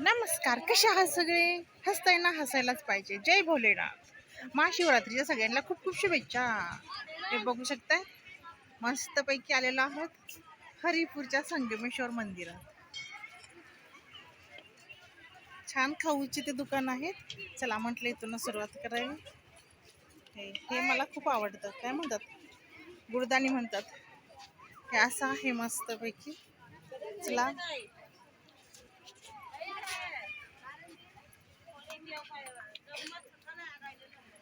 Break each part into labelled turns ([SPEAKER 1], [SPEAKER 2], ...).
[SPEAKER 1] नमस्कार कसे आहात सगळे? हसताय ना हसायलाच पाहिजे. जय भोलेनाथ. महाशिवरात्रीच्या सगळ्यांना खूप खूप शुभेच्छा. हे बघू शकताय मस्तपैकी आलेलो आहोत हरिपूरच्या संगमेश्वर मंदिरात. छान खाऊचे ते दुकान आहेत. चला म्हटलं इथून सुरुवात करायला हे हे मला खूप आवडतं. काय म्हणतात? गुडदाणी म्हणतात. हे असं आहे मस्तपैकी. चला.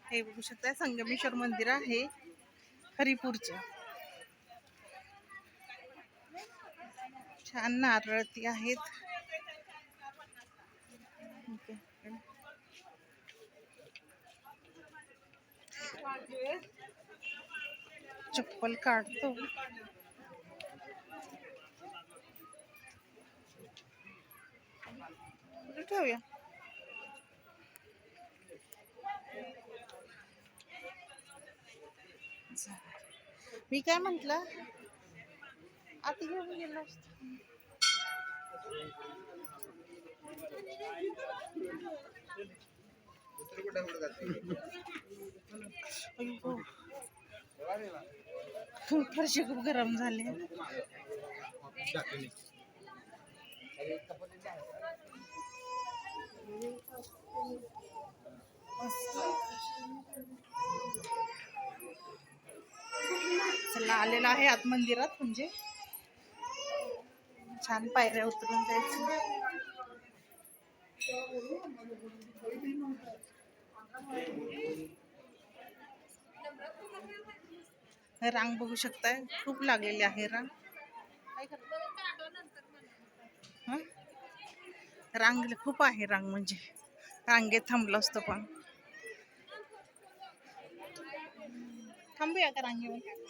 [SPEAKER 1] हे बघू शकता संगमेश्वर मंदिर आहे हरिपूरचं. छान नारळती आहेत. चप्पल काढतो. ठेवूया. मी काय म्हंटल? आता घेऊन गेलो फरशी खूप गरम झाले. चला आलेला आहे आत मंदिरात म्हणजे छान पायऱ्या उतरून जायचं. रांग बघू शकताय खूप लागलेली आहे रांग. रांग खूप आहे रांग म्हणजे. रांगेत थांबलो असतो पण. थांबूया का रांगेवर?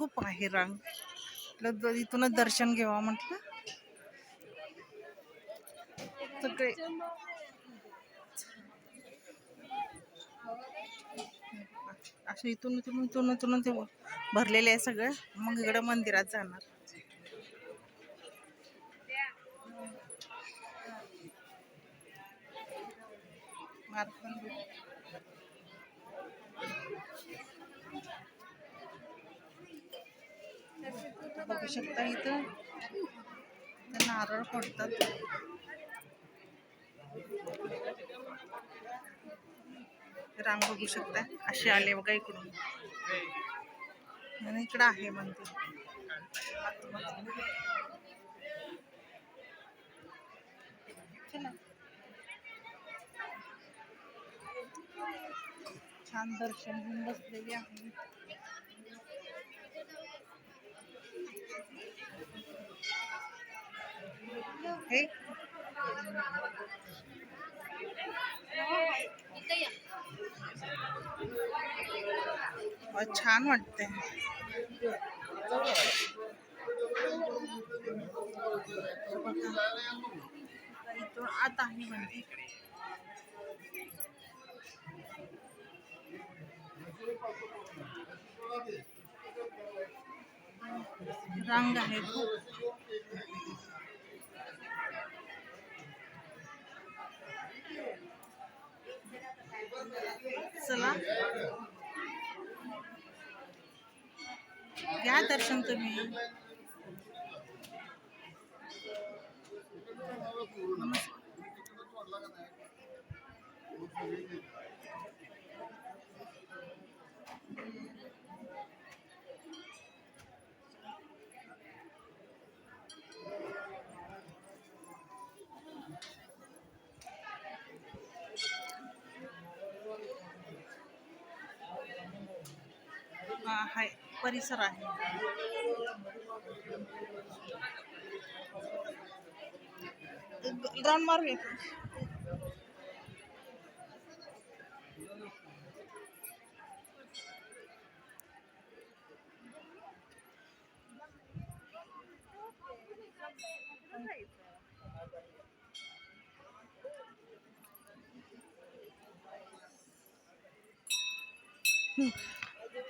[SPEAKER 1] खूप आहे रांग. म्हटलं इथूनच दर्शन घ्यावं म्हटलं. सगळे असं इथून इथून इथून इथून ते भरलेले आहे सगळं. मग इकडं मंदिरात जाणार. मार्कंड. बघू शकता इथं. नारळ पडतात रांग बघू शकता. असे आले बघा इकडून. आणि इकडं आहे मंदिर. छान दर्शन घेऊन बसलेली आहे. हे वा, छान वाटते इथून आत आहे म्हणजे रांग आहे खूप चला. घ्या दर्शन तुम्ही. नमस्कार. हाय. परिसर आहे. राऊंड मारूया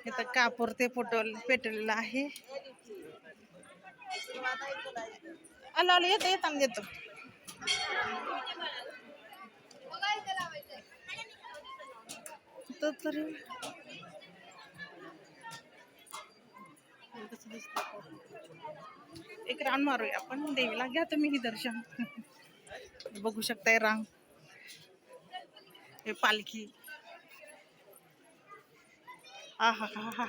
[SPEAKER 1] इथं कापूर ते पोटवल पेटवलेलं आहे. आलो आलो येतं येत देतो एक रान मारूया आपण. देवीला घ्या तुम्ही ही दर्शन. बघू शकताय रांग हे पालखी. हा हा हा हा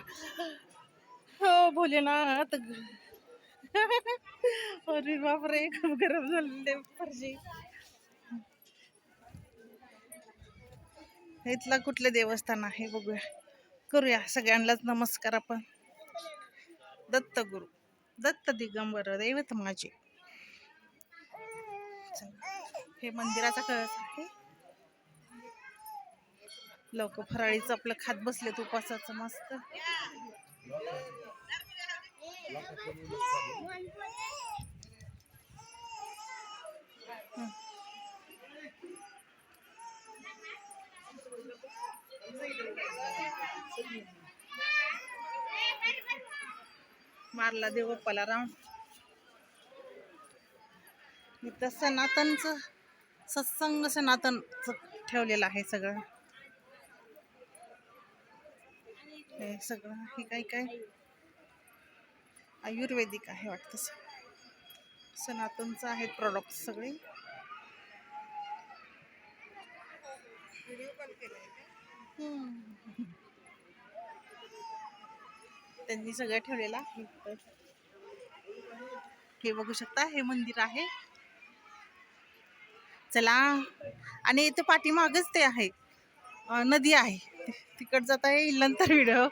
[SPEAKER 1] हो भोलेनाथ. अरे बापरे खूप गरम झालेले फरशी. इथला कुठलं देवस्थान आहे बघूया. करूया सगळ्यांनाच नमस्कार आपण. दत्त गुरु. दत्त दिगंबर दैवत माझे. हे मंदिराचा कळस आहे. लोक फराळीचं आपलं खात बसलेत उपासाचं मस्त. मारला देव बाप्पाला राम. इथं सनातनचं सत्संग सनातनचं ठेवलेलं आहे सगळं. हे सगळं हे काय काय? आयुर्वेदिक आहे वाटतं सनातनचं आहेत प्रॉडक्ट सगळे. त्यांनी सगळं ठेवलेलं आहे. हे बघू शकता हे मंदिर आहे. चला. आणि इथे पाठीमागच ते आहे नदी आहे. तिकड जाता येईल नंतर व्हिडिओ.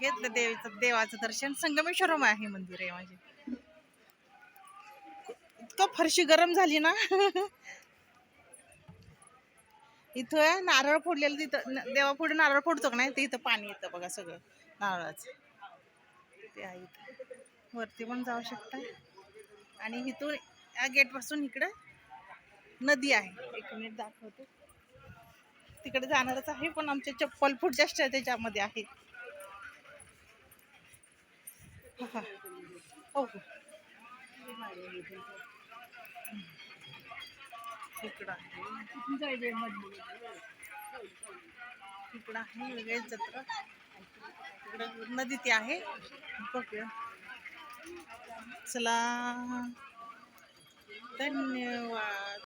[SPEAKER 1] घेतलं देवीचं देवाचं दर्शन. संगमेश्वरम आहे मंदिर आहे माझे. इतकं फरशी गरम झाली ना. इथं नारळ फोडलेलं तिथं. देवा पुढे नारळ फोडतो का नाही? ते इथं पाणी येतं बघा सगळं नारळाचं. ते आहे इथं. वरती पण जाऊ शकता. आणि इथून या गेटपासून इकडं नदी आहे. एक मिनिट दाखवतो. तिकडे जाणारच आहे पण आमचे चप्पल पुढच्या स्टे- आहे. हा, हा. हो हो. इकडं आहे. इकडं आहे वेगळीच जत्रा. इकडं नदी ती आहे. बघूया. चला. धन्यवाद.